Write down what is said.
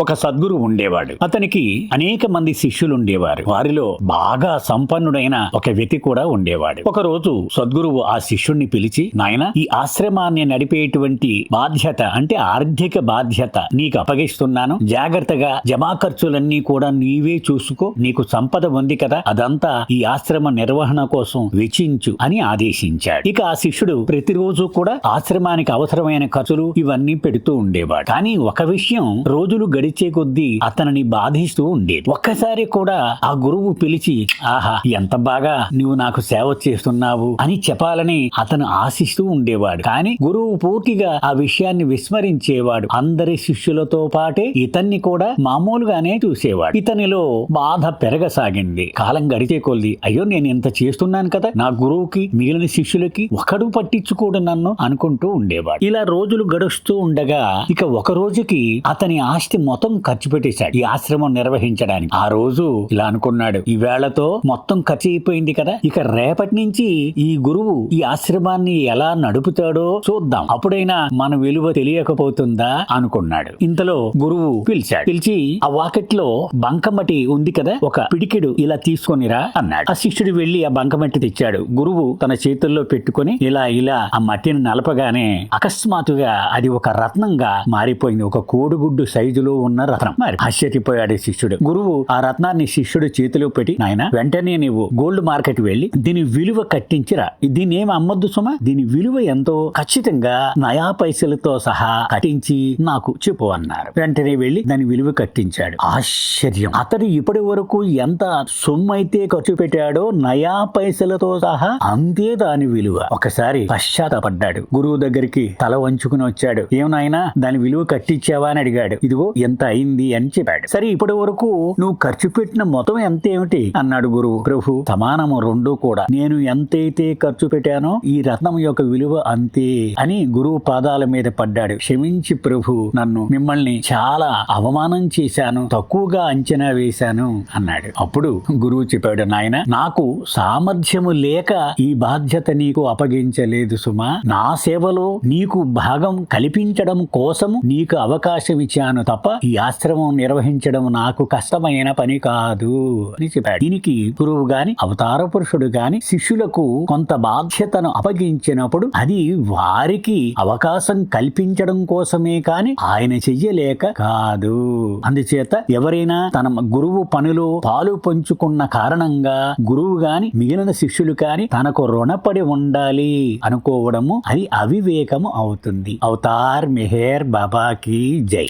ఒక సద్గురు ఉండేవాడు. అతనికి అనేక మంది శిష్యులు ఉండేవారు. వారిలో బాగా సంపన్నుడైన ఒక వ్యక్తి కూడా ఉండేవాడు. ఒక రోజు సద్గురువు ఆ శిష్యుణ్ణి పిలిచి నాయన ఈ ఆశ్రమాన్ని నడిపేటువంటి బాధ్యత అంటే ఆర్థిక బాధ్యత నీకు అప్పగిస్తున్నాను. జాగ్రత్తగా జమా ఖర్చులన్నీ కూడా నీవే చూసుకో. నీకు సంపద ఉంది కదా. అదంతా ఈ ఆశ్రమ నిర్వహణ కోసం వెచ్చించు అని ఆదేశించాడు. ఇక ఆ శిష్యుడు ప్రతిరోజు కూడా ఆశ్రమానికి అవసరమైన ఖర్చులు ఇవన్నీ పెడుతూ ఉండేవాడు. కానీ ఒక విషయం రోజులు గడిచే కొద్దీ అతనిని బాధిస్తూ ఉండేది. ఒక్కసారి కూడా ఆ గురువు పిలిచి ఆహా ఎంత బాగా నువ్వు నాకు సేవ చేస్తున్నావు అని చెప్పాలని అతను ఆశిస్తూ ఉండేవాడు. కానీ గురువు పూర్తిగా ఆ విషయాన్ని విస్మరించేవాడు. అందరి శిష్యులతో పాటే ఇతన్ని కూడా మామూలుగానే చూసేవాడు. ఇతనిలో బాధ పెరగసాగింది. కాలం గడిచే కొద్ది అయ్యో నేను ఇంత చేస్తున్నాను కదా నా గురువుకి మిగిలిన శిష్యులకి ఒకడు పట్టించుకోడు నన్ను అనుకుంటూ ఉండేవాడు. ఇలా రోజులు గడుస్తూ ఉండగా ఇక ఒక రోజుకి అతని ఆస్తి మొత్తం మొత్తం ఖర్చు పెట్టేశాడు. ఈ ఆశ్రమం నిర్వహించడానికి. ఆ రోజు ఇలా అనుకున్నాడు ఈ వేళతో మొత్తం ఖర్చు అయిపోయింది కదా ఇక రేపటి నుంచి ఈ గురువు ఈ ఆశ్రమాన్ని ఎలా నడుపుతాడో చూద్దాం. అప్పుడైనా మన విలువ తెలియకపోతుందా? అనుకున్నాడు. ఇంతలో గురువు పిలిచాడు పిలిచి ఆ వాకెట్లో బంకమటి ఉంది కదా ఒక పిడికిడు ఇలా తీసుకొనిరా అన్నాడు. ఆ శిష్యుడు వెళ్ళి ఆ బంకమట్టి తెచ్చాడు. గురువు తన చేతుల్లో పెట్టుకొని ఇలా ఇలా ఆ మట్టిని నలపగానే అకస్మాత్తుగా అది ఒక రత్నంగా మారిపోయింది. ఒక కోడిగుడ్డు సైజులో ఉన్న రత్నం. మరి ఆశ్చర్యపోయాడు శిష్యుడు. గురువు ఆ రత్నాన్ని శిష్యుడు చేతిలో పెట్టి నాయన వెంటనే నీవు గోల్డ్ మార్కెట్ వెళ్ళి దీని విలువ కట్టించిరా. దీని ఏమి అమ్మద్దు సుమా? దీని విలువ ఎంతో. ఖచ్చితంగా నయా పైసలతో సహా కట్టించి నాకు చెప్పు అన్నారు. వెంటనే వెళ్ళి దాని విలువ కట్టించాడు. ఆశ్చర్యం. అతడు ఇప్పటి వరకు ఎంత సొమ్ము అయితే ఖర్చు పెట్టాడో నయా పైసలతో సహా అంతే దాని విలువ. ఒకసారి పశ్చాత్తపడ్డాడు. గురువు దగ్గరికి తల వంచుకుని వచ్చాడు. ఏమనాయనా దాని విలువ కట్టించావా? అని అడిగాడు. ఇదిగో ఎంత అయింది అని చెప్పాడు. సరే ఇప్పటి వరకు నువ్వు ఖర్చు పెట్టిన మొత్తం ఎంత ఏమిటి? అన్నాడు గురువు. ప్రభు సమానము రెండు కూడా. నేను ఎంతైతే ఖర్చు పెట్టానో ఈ రత్నం యొక్క విలువ అంతే అని గురువు పాదాల మీద పడ్డాడు. క్షమించి ప్రభు నన్ను మిమ్మల్ని చాలా అవమానం చేశాను తక్కువగా అంచనా వేశాను అన్నాడు. అప్పుడు గురువు చెప్పాడు నాయన నాకు సామర్థ్యము లేక ఈ బాధ్యత నీకు అప్పగించలేదు సుమా. నా సేవలో నీకు భాగం కల్పించడం కోసం నీకు అవకాశం ఇచ్చాను తప్ప ఈ ఆశ్రమం నిర్వహించడం నాకు కష్టమైన పని కాదు అని చెప్పాడు. దీనికి గురువు గాని అవతార పురుషుడు గాని శిష్యులకు కొంత బాధ్యతను అప్పగించినప్పుడు అది వారికి అవకాశం కల్పించడం కోసమే కాని ఆయన చెయ్యలేక కాదు. అందుచేత ఎవరైనా తన గురువు పనిలో పాలు పంచుకున్న కారణంగా గురువు గాని మిగిలిన శిష్యులు కాని తనకు రుణపడి ఉండాలి అనుకోవడము అది అవివేకము అవుతుంది. అవతార్ మెహేర్ బాబాకి జై.